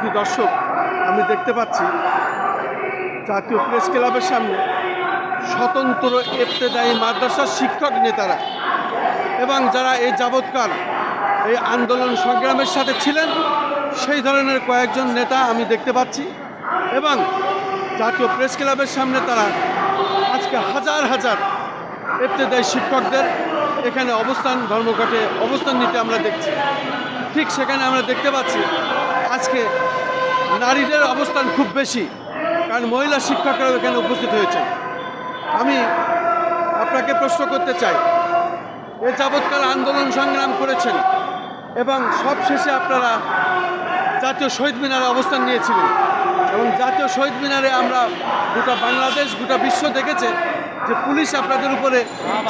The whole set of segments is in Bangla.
সুধী দর্শক, আমি দেখতে পাচ্ছি জাতীয় প্রেস ক্লাবের সামনে স্বতন্ত্র এফতেদায়ী মাদ্রাসার শিক্ষক নেতারা এবং যারা এই যাবৎকাল এই আন্দোলন সংগ্রামের সাথে ছিলেন, সেই ধরনের কয়েকজন নেতা আমি দেখতে পাচ্ছি এবং জাতীয় প্রেস ক্লাবের সামনে তারা আজকে হাজার হাজার এফতেদায়ী শিক্ষকদের এখানে অবস্থান, ধর্মঘটে অবস্থান নিতে আমরা দেখছি। ঠিক সেখানে আমরা দেখতে পাচ্ছি আজকে নারীদের অবস্থান খুব বেশি, কারণ মহিলা শিক্ষকরাও এখানে উপস্থিত হয়েছে আমি আপনাকে প্রশ্ন করতে চাই, এ যাবৎকাল আন্দোলন সংগ্রাম করেছেন এবং সব শেষে আপনারা জাতীয় শহীদ মিনারে অবস্থান নিয়েছিলেন এবং জাতীয় শহীদ মিনারে আমরা গোটা বাংলাদেশ, গোটা বিশ্ব দেখেছে যে পুলিশ আপনাদের উপরে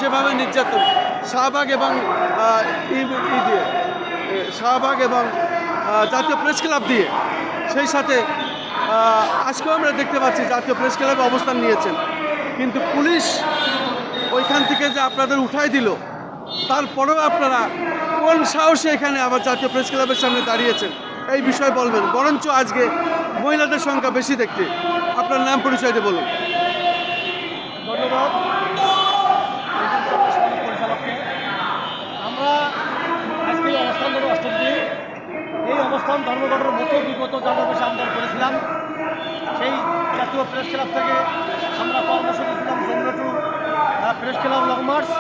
যেভাবে নির্যাতন, শাহবাগ এবং শাহবাগ এবং জাতীয় প্রেস ক্লাব দিয়ে। সেই সাথে আজকেও আমরা দেখতে পাচ্ছি জাতীয় প্রেস ক্লাবে অবস্থান নিয়েছেন। কিন্তু পুলিশ ওইখান থেকে যে আপনাদের উঠাই দিল, তারপরেও আপনারা কোন সাহসে এখানে আবার জাতীয় প্রেস ক্লাবের সামনে দাঁড়িয়েছেন? এই বিষয়ে বলবেন। বরঞ্চ আজকে মহিলাদের সংখ্যা বেশি দেখতে। আপনার নাম পরিচয় দিয়ে বলুন। ধন্যবাদ। আমরা অবস্থান অষ্টম অবস্থান ধর্মঘটের মতো বিগত জানাবেশে আন্দোলন করেছিলাম। সেই জাতীয় প্রেস ক্লাব থেকে আমরা কর্মসূচি ছিলাম Jamuna to press club long march.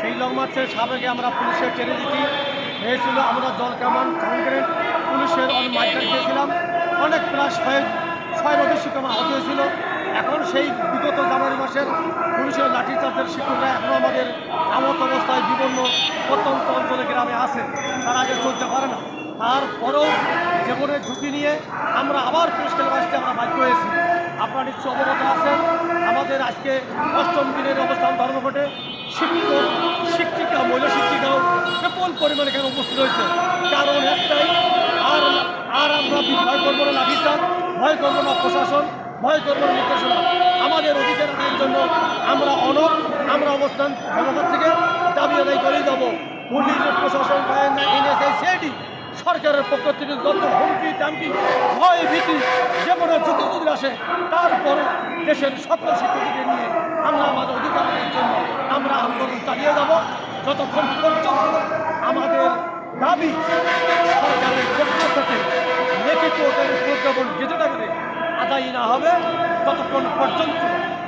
সেই লং মার্চের সাবেকে আমরা পুলিশের টেনে দিচ্ছি। হয়েছিল আমরা জল কামান কংক্রিট পুলিশের অনেক মাইকার খেয়েছিলাম। অনেক প্রায় ছয় ছয়ের অধিক আহত হয়েছিল। এখন সেই বিগত জানুয়ারি মাসের পুলিশের লাঠিচার্জের শিক্ষকরা এখনও আমাদের আমত অবস্থায় বিভিন্ন প্রত্যন্ত অঞ্চলে গ্রামে আছে। তারা আগে চলতে পারে না। তারপরেও জীবনের ঝুঁকি নিয়ে আমরা আবার প্রেস ক্লাব আসতে আমরা বাধ্য হয়েছি। আপনারা নিশ্চয় অবগত আছেন, আমাদের আজকে অষ্টম দিনের অবস্থান ধর্মঘটে শিক্ষক শিক্ষিকা, মহিলা শিক্ষিকাও বিপুল পরিমাণে এখানে উপস্থিত হয়েছে। কারণ একটাই, আর আর আমরা ভয় করব না লাঠিচার্জ ভয় করব না প্রশাসন, ভয় করব না নির্দেশনা। আমাদের অধিকার আদায়ের জন্য আমরা অনর আমরা অবস্থান ধর্মঘট থেকে দাবি আদায় করেই যাব। পুলিশ, প্রশাসন এনএসআই, সিআইডি সরকারের পক্ষ থেকে যত হুমকি টামকি ভয়, ভীতি যেমন ঝুঁকি যদি আসে, তারপরে দেশের সকল শিক্ষকদের নিয়ে আমরা আমাদের অধিকারের জন্য আমরা আন্দোলন চালিয়ে যাব। যতক্ষণ পর্যন্ত আমাদের দাবি সরকারের পক্ষ থেকে লিখিত প্রজ্ঞাপন গেজেট আকারে আদায় না হবে, ততক্ষণ পর্যন্ত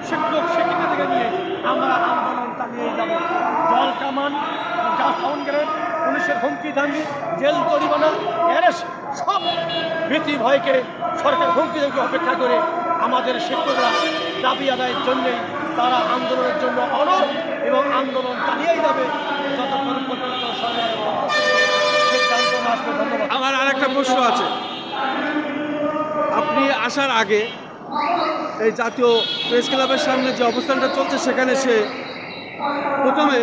শিক্ষক শিক্ষিকা থেকে নিয়ে আমরা আন্দোলন চালিয়ে যাব। জল কামান, যা সাউন্ড গ্রেড পুলিশের হুমকি দাঙ্গি জেল জরিমানা, অ্যারেস্ট, সব ভীতি ভয়কে সরকার হুমকি দাঙ্গি অপেক্ষা করে আমাদের শিক্ষকরা দাবি আদায়ের জন্যেই তারা আন্দোলনের জন্য অনর এবং আন্দোলন চালিয়েই যাবে। আমার আরেকটা প্রশ্ন আছে। আপনি আসার আগে এই জাতীয় প্রেস ক্লাবের সামনে যে অবস্থানটা চলছে, সেখানে সে প্রথমে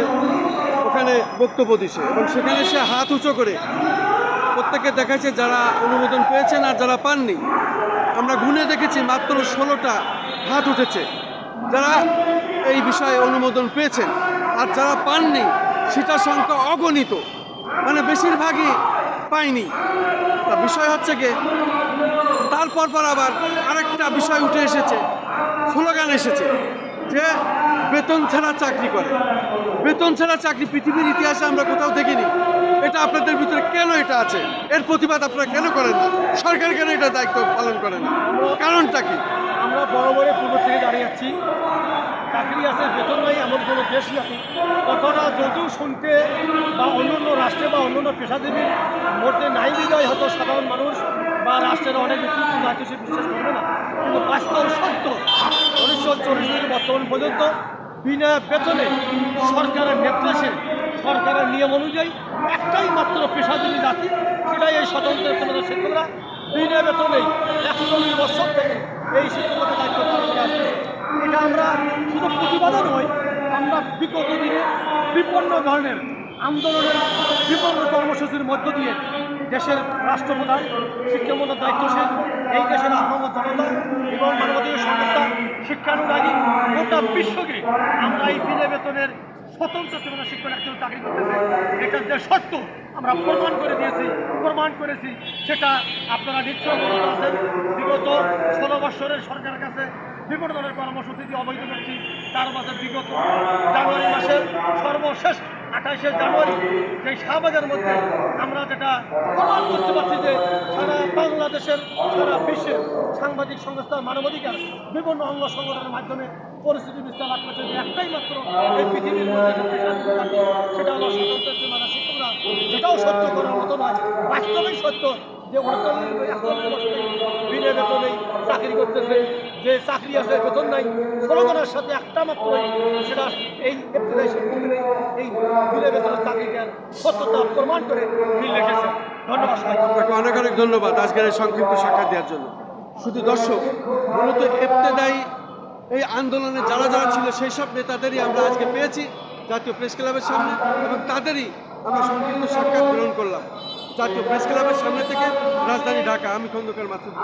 ওখানে বক্তব্য দিছে এবং সেখানে সে হাত উঁচু করে প্রত্যেকে দেখাচ্ছে যারা অনুমোদন পেয়েছেন আর যারা পাননি। আমরা গুনে দেখেছি মাত্র ষোলোটা হাত উঠেছে। যারা এই বিষয়ে অনুমোদন পেয়েছেন আর যারা পাননি, সেটার সংখ্যা অগণিত। মানে বেশিরভাগই পায়নি। তা বিষয় হচ্ছে কি তারপর পর আবার আরেকটা বিষয় উঠে এসেছে, স্লোগান এসেছে। যে বেতন ছাড়া চাকরি করে। বেতন ছাড়া চাকরি পৃথিবীর ইতিহাসে আমরা কোথাও দেখিনি। এটা আপনাদের ভিতরে কেন এটা আছে? এর প্রতিবাদ আপনারা কেন করেন না? সরকার কেন এটা দায়িত্ব পালন করে না? কারণটা কি? আমরা বরাবরে পূর্ব থেকে দাঁড়িয়ে আছি। চাকরি আছে, বেতন নাই, এমন কোনো দেশ নাই। কথাটা যদিও শুনতে বা অন্য অন্যান্য রাষ্ট্রে বা অন্যান্য পেশাজীবীর মধ্যে নাই বিদায় হয়তো সাধারণ মানুষ বা রাষ্ট্রের অনেক হয়তো সে বিশ্বাস করবে না। কিন্তু বাস্তব সত্য, উনিশশো চল্লিশ থেকে বর্তমান পর্যন্ত বিনা বেতনে সরকারের নেতৃত্বে, সরকারের নিয়ম অনুযায়ী একটাই মাত্র পেশাজীবী জাতি, সেটাই এই স্বতন্ত্র তোমাদের শিক্ষকরা বিনা বেতনেই একচল্লিশ বছর থেকে এই শিক্ষকতা দায়িত্ব পালন আসছে। এটা আমরা শুধু প্রতিবাদও নয়, আমরা বিগত দিনে বিপন্ন ধরনের আন্দোলনের বিপন্ন কর্মসূচির মধ্য দিয়ে দেশের রাষ্ট্রপ্রধান শিক্ষামতার দায়িত্বশীল, এই দেশের আহ্বান জনতা এবং মানবাধিকার সংস্থা শিক্ষানুরাগী গোটা বিশ্বকে আমরা এই বিনা বেতনের স্বতন্ত্র জীবনের শিক্ষক একজন চাকরি করতেছে। এটা যে সত্য আমরা প্রমাণ করে দিয়েছি, প্রমাণ করেছি, সেটা আপনারা নিশ্চয় অবগত আছেন। বিগত ষোলো বৎসরের সরকারের কাছে বিভিন্ন ধরনের কর্মসূচি দিয়ে অবহিত করছি তার মাঝে বিগত জানুয়ারি মাসের সর্বশেষ আঠাশে জানুয়ারি সেই শাহবাগের মধ্যে আমরা যেটা প্রমাণ করতে পারছি যে সারা বাংলাদেশের, সারা বিশ্বের সাংবাদিক সংস্থার মানবাধিকার বিভিন্ন অঙ্গ সংগঠনের মাধ্যমে পরিস্থিতি বিস্তার লাভ যে একটাই মাত্র এই পৃথিবীর মধ্যে সেটা হলো স্বতন্ত্র মানা শিক্ষকরা যেটাও সত্য করার মতো নয় বাস্তবেই সত্য। যে বিনা বেতনেই চাকরি করতেছে, যে চাকরি আছে, বেতন নাই স্লোগানের সাথে একটা মাত্র সেটা এই এপ্রিলের এই বিনা বেতনের চাকরিটার সত্যতা প্রমাণ করে মিল রেখেছে ধন্যবাদ অনেক অনেক ধন্যবাদ আজকের এই সংক্ষিপ্ত সাক্ষাৎ দেওয়ার জন্য। শুধু দর্শক, মূলত এফতেদায়ী এই আন্দোলনে যারা যারা ছিল, সেই সব নেতাদেরই আমরা আজকে পেয়েছি জাতীয় প্রেস ক্লাবের সামনে এবং তাদেরই আমরা সংক্ষিপ্ত সাক্ষাৎ গ্রহণ করলাম। জাতীয় প্রেস ক্লাবের সামনে থেকে রাজধানী ঢাকা আমি খন্দকার মাসুদ।